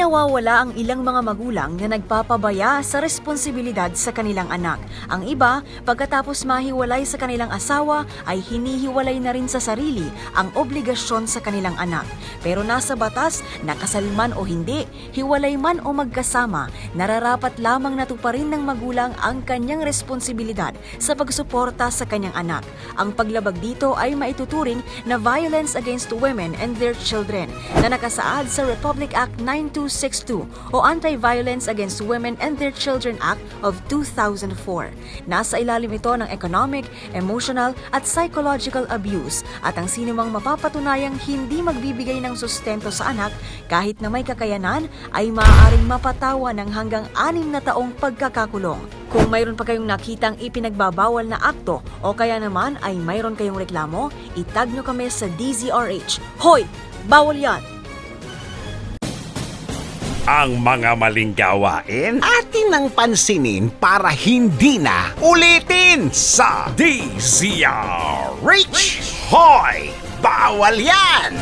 nawawala ang ilang mga magulang na nagpapabaya sa responsibilidad sa kanilang anak. Ang iba, pagkatapos mahiwalay sa kanilang asawa, ay hinihiwalay na rin sa sarili ang obligasyon sa kanilang anak. Pero nasa batas, nakasal man o hindi, hiwalay man o magkasama, nararapat lamang natuparin ng magulang ang kanyang responsibilidad sa pagsuporta sa kanyang anak. Ang paglabag dito ay maituturing na violence against women and their children na nakasaad sa Republic Act 9262 o Anti-Violence Against Women and Their Children Act of 2004. Nasa ilalim ito ng economic, emotional at psychological abuse at ang sinumang mapapatunayang hindi magbibigay ng sustento sa anak kahit na may kakayanan ay maaaring mapatawa ng hanggang anim na taong pagkakakulong. Kung mayroon pa kayong nakitang ipinagbabawal na akto o kaya naman ay mayroon kayong reklamo, itag nyo kami sa DZRH. Hoy! Bawal yan! Ang mga maling gawain Atin ang pansinin para hindi na ulitin sa DZR. Rich Hoy! Bawal yan!